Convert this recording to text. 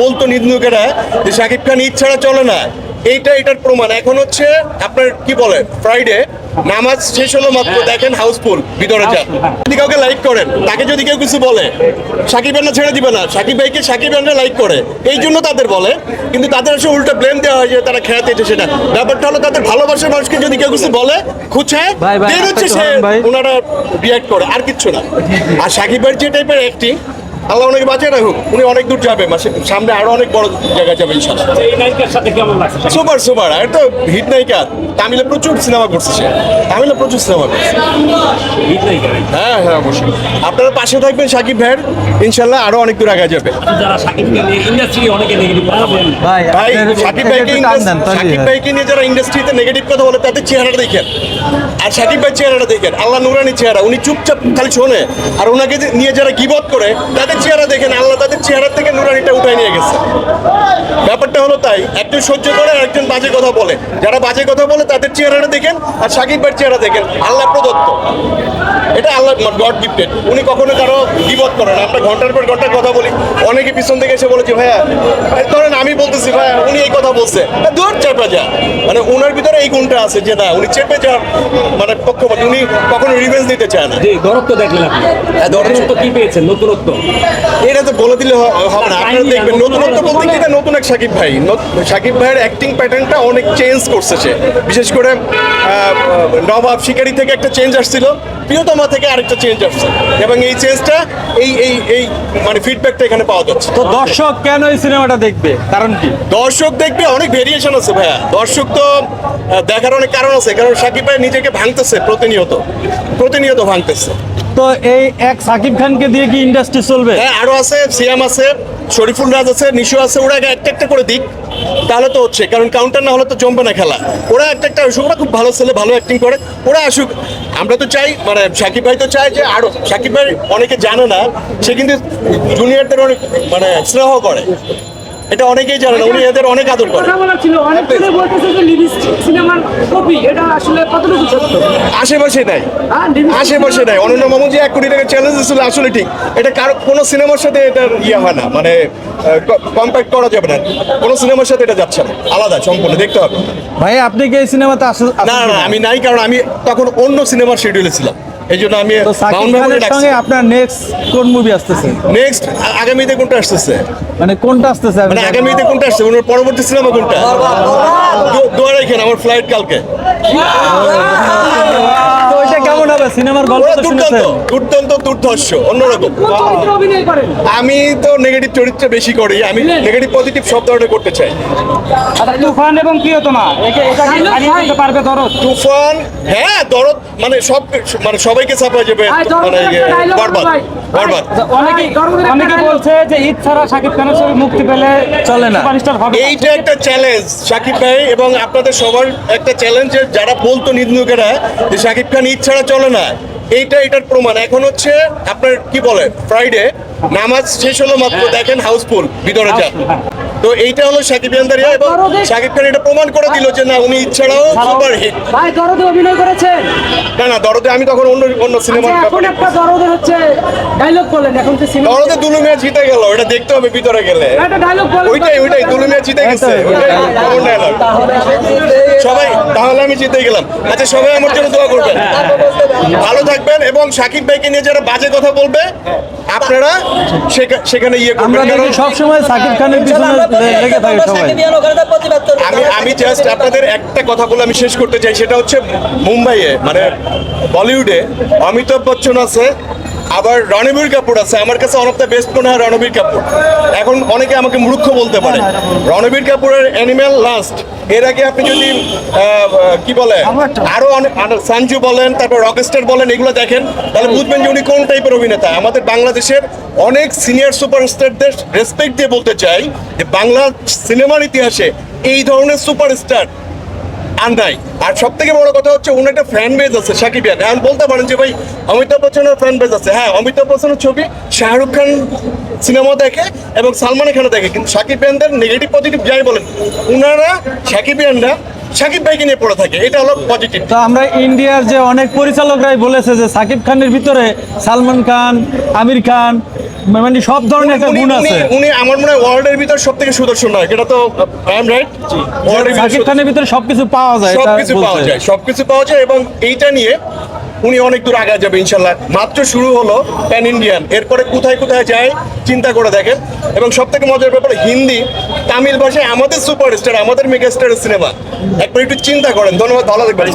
বলতো নিন্দুকেরা যে শাকিব খান ঈদ ছাড়া চলে না। এইটা এটার প্রমাণ। এখন হচ্ছে আপনার কি বলে ফ্রাইডে নামাজ শেষ হলো মাত্র দেখেন হাউসফুল ভিতরে যান। যদি কাউকে লাইক করেন তাকে যদি কেউ কিছু বলে সাকিব খানরা ছেড়ে দিবে না। সাকিব ভাইকে সাকিব খানরা লাইক করে। এই জন্য তাদের বলে কিন্তু তাদের আসলে উল্টো ব্লেম দেওয়া হয় যে তারা খেলাতে এসে সেটা। ব্যাপারটা হলো তাদের ভালোবাসার মানুষকে যদি কেউ কিছু বলে খুঁজে ভাই, হচ্ছে সে ওনারা রিয়াক্ট করে আর কিচ্ছু না। আর সাকিব ভাইয়ের যে টাইপের অ্যাক্টিং আল্লাহ অনেক বাঁচিয়ে রাখুক। উনি অনেক দূর যাবে মাসে সামনে আরও অনেক বড় জায়গায় যাবে ইনশাল্লাহ এই নায়িকার সাথে কেমন লাগছে সুপার সুপার। আর তো হিট নায়িকা। তামিলে প্রচুর সিনেমা করছে সে। তামিলে প্রচুর সিনেমা করছে। হ্যাঁ হ্যাঁ অবশ্যই। আপনারা পাশে থাকবেন সাকিব ভাইয়ের। ইনশাল্লাহ আরও অনেক দূর আগে যাবে। যারা সাকিবকে নিয়ে ইন্ডাস্ট্রি অনেকে নেগেটিভ কথা বলেন। ভাই সাকিব ভাইকে সাকিব ভাইকে নিয়ে যারা ইন্ডাস্ট্রিতে নেগেটিভ কথা বলে তাদের চেহারাটা দেখেন। আর সাকিব ভাই চেহারাটা দেখেন। আল্লাহ নুরানি চেহারা। উনি চুপচাপ খালি শোনে। আর ওনাকে নিয়ে যারা গিবত করে তাদের চেহারা দেখেন আল্লাহ তাদের চেহারা থেকে নুরানিটা উঠাই নিয়ে গেছে। ব্যাপারটা হলো তাই। একজন সহ্য করে আর একজন বাজে কথা বলে। যারা বাজে কথা বলে তাদের চেহারাটা দেখেন আর সাকিব ভাইয়ের চেহারা দেখেন। আল্লাহ প্রদত্ত। এটা আল্লাহ গড গিফটেড উনি কখনো কারও বিপদ করেন আমরা ঘণ্টার পর ঘণ্টা কথা বলি। অনেকে পিছন থেকে এসে বলেছে ভাইয়া ধরেন আমি বলতেছি ভাইয়া উনি এই কথা বলছে। দূর চেপে যা। মানে ওনার ভিতরে এই গুণটা আছে যে না উনি চেপে যাওয়ার মানে পক্ষপাত উনি কখনো রিভেঞ্জ নিতে চায় না। যে দরত্ব দেখলেন হ্যাঁ। কি পেয়েছেন? নতুনত্ব। এটা তো বলে দিলে হবে না। আপনারা দেখবেন নতুনত্ব নতুন বলতে কি নতুন এক সাকিব ভাই। নত- সাকিব ভাইয়ের অ্যাক্টিং প্যাটার্নটা অনেক চেঞ্জ করছে সে। বিশেষ করে নবাব শিকারি থেকে একটা চেঞ্জ আসছিল প্রিয়তমা থেকে আরেকটা চেঞ্জ আসছে। এবং এই চেঞ্জটা এই এই এই মানে ফিডব্যাকটা এখানে পাওয়া যাচ্ছে। তো দর্শক কেন এই সিনেমাটা দেখবে? কারণ কি? দর্শক দেখবে অনেক ভেরিয়েশন আছে ভাইয়া। দর্শক তো দেখার অনেক কারণ আছে কারণ সাকিব ভাই নিজেকে ভাঙতেছে প্রতিনিয়ত। প্রতিনিয়ত ভাঙতেছে। তো এই এক সাকিব খানকে দিয়ে কি ইন্ডাস্ট্রি চলবে? হ্যাঁ আরও আছে সিয়াম আছে শরীফুল রাজ আছে নিশু আছে ওরা আগে একটা একটা করে দিক তাহলে তো হচ্ছে। কারণ কাউন্টার না হলে তো জমবে না খেলা। ওরা একটা একটা আসুক ওরা খুব ভালো ছেলে ভালো অ্যাক্টিং করে ওরা আসুক। আমরা তো চাই মানে সাকিব ভাই তো চাই যে আরও সাকিব ভাই অনেকে জানে না সে কিন্তু জুনিয়রদের অনেক মানে স্নেহ করে। এটা অনেকেই জানে না উনি এদের অনেক আদর করে। কথা বলা ছিল অনেক ছেলে বলতেছে যে সিনেমার কপি এটা আসলে আশেপাশে নাই। আশেপাশে নাই। অনন্য মামু যে এক কোটি টাকা চ্যালেঞ্জ ছিল আসলে ঠিক। এটা কারও কোনো সিনেমার সাথে এটার ইয়ে হয় না। মানে কম্প্যাক্ট করা যাবে না। কোনো সিনেমার সাথে এটা যাচ্ছে না। আলাদা সম্পূর্ণ দেখতে হবে। ভাই আপনি কি এই সিনেমাতে আসেন না না আমি নাই কারণ আমি তখন অন্য সিনেমার শিডিউলে ছিলাম। এই জন্য আমি সঙ্গে আপনার নেক্সট কোন মুভি আসতেছে? নেক্সট আগামীতে কোনটা আসতেছে? মানে কোনটা আসতেছে? মানে আগামীতে কোনটা আসছে ওনার পরবর্তী সিনেমা কোনটা? দোয়া রাখেন আমার ফ্লাইট কালকে। তো এটা কেমন হবে সিনেমার গল্প তো শুনেছেন। দুর্দান্ত দুর্ধর্ষ অন্যরকম। আমি তো নেগেটিভ চরিত্র বেশি করি আমি নেগেটিভ পজিটিভ সব ধরনের করতে চাই। তুফান এবং প্রিয়তমা একে এটা কি পারবে দরদ? তুফান হ্যাঁ দরদ মানে সব মানে সবাইকে চাপা যাবে মানে বরবাদ বরবাদ। অনেকে অনেকে বলছে যে ঈদ ছাড়া শাকিব খানের ছবি মুক্তি পেলে চলে না। সুপারস্টার হবে এইটা একটা চ্যালেঞ্জ সাকিব ভাই এবং আপনাদের সবার একটা চ্যালেঞ্জ যারা বলতো নিন্দুকেরা যে সাকিব খান ঈদ ছাড়া চলে না। এইটা এটার প্রমাণ। এখন হচ্ছে আপনার কি বলে ফ্রাইডে নামাজ শেষ হলো মাত্র দেখেন হাউসফুল ভিতরে যান। তো এইটা হলো সাকিব ইয়ান্দারিয়া এবং সাকিব খান এটা প্রমাণ করে দিল যে না উনি ঈদ ছাড়াও সুপার হিট ভাই দরদে অভিনয় করেছেন। না না দরদে আমি তখন অন্য অন্য সিনেমা আচ্ছা, এখন ব্যাপারে একটা দরদের হচ্ছে ডায়লগ বলেন এখন যে সিনেমা দরদে দুলু মিয়া জিতে গেল এটা দেখতে হবে ভিতরে গেলে। একটা ডায়লগ বলেন ওইটাই ওইটাই দুলু মিয়া জিতে গেছে ওইটাই dialogue। সবাই তাহলে আমি জিতে গেলাম। আচ্ছা সবাই আমার জন্য দোয়া করবেন। ভালো থাকবেন এবং সাকিব ভাইকে নিয়ে যারা বাজে কথা বলবে আপনারা সেখা- সেখানে ইয়ে করবেন। কারণ দেখি সবসময় সাকিব খানের পিছনে লেগে থাকে সবাই। আমি আমি জাস্ট আপনাদের একটা কথা বলে আমি শেষ করতে চাই সেটা হচ্ছে মুম্বাইয়ে মানে বলিউডে অমিতাভ বচ্চন আছে আবার রণবীর কাপুর আছে, আমার কাছে অন অফ দ্য বেস্ট মনে হয় রণবীর কাপুর। এখন অনেকে আমাকে মূর্খ বলতে পারে। রণবীর কাপুরের অ্যানিম্যাল লাস্ট এর আগে আপনি যদি কি বলে, আরও অনেক সঞ্জু বলেন, তারপর রকস্টার বলেন, এগুলো দেখেন, তাহলে বুঝবেন যে উনি কোন টাইপের অভিনেতা। আমাদের বাংলাদেশের অনেক সিনিয়র সুপারস্টারদের রেসপেক্ট দিয়ে বলতে চাই যে বাংলা সিনেমার ইতিহাসে এই ধরনের সুপারস্টার আর নাই আর সব থেকে বড় কথা হচ্ছে ওনার একটা ফ্যান বেজ আছে সাকিব ইয়ান এখন বলতে পারেন যে, ভাই, অমিতাভ বচ্চনের ফ্যান বেজ আছে। হ্যাঁ অমিতাভ বচ্চনের ছবি শাহরুখ খান সিনেমা দেখে এবং সালমান খানও দেখে, কিন্তু সাকিব ইয়ানদের নেগেটিভ পজিটিভ যাই বলেন ওনারা সাকিব ইয়ানরা সাকিব ভাইকে নিয়ে পড়ে থাকে। এটা হলো পজিটিভ তো আমরা ইন্ডিয়ার যে অনেক পরিচালকরাই বলেছে যে, সাকিব খানের ভিতরে সালমান খান, আমির খান মানে সব ধরনের একটা গুণ আছে। উনি আমার মনে হয় ওয়ার্ল্ডের ভিতর সব থেকে সুদর্শন নায়ক। এটা তো আই এম রাইট সাকিব খানের ভিতরে সবকিছু পাওয়া যায় সবকিছু পাওয়া যায় সবকিছু পাওয়া যায় এবং এইটা নিয়ে উনি অনেক দূর আগে যাবে ইনশাল্লাহ। মাত্র শুরু হলো প্যান ইন্ডিয়ান এরপরে কোথায় কোথায় যায় চিন্তা করে দেখেন। এবং সব থেকে মজার ব্যাপার হিন্দি তামিল ভাষায় আমাদের সুপারস্টার আমাদের মেগাস্টারের সিনেমা। একবার একটু চিন্তা করেন। ধন্যবাদ ভালো দেখবেন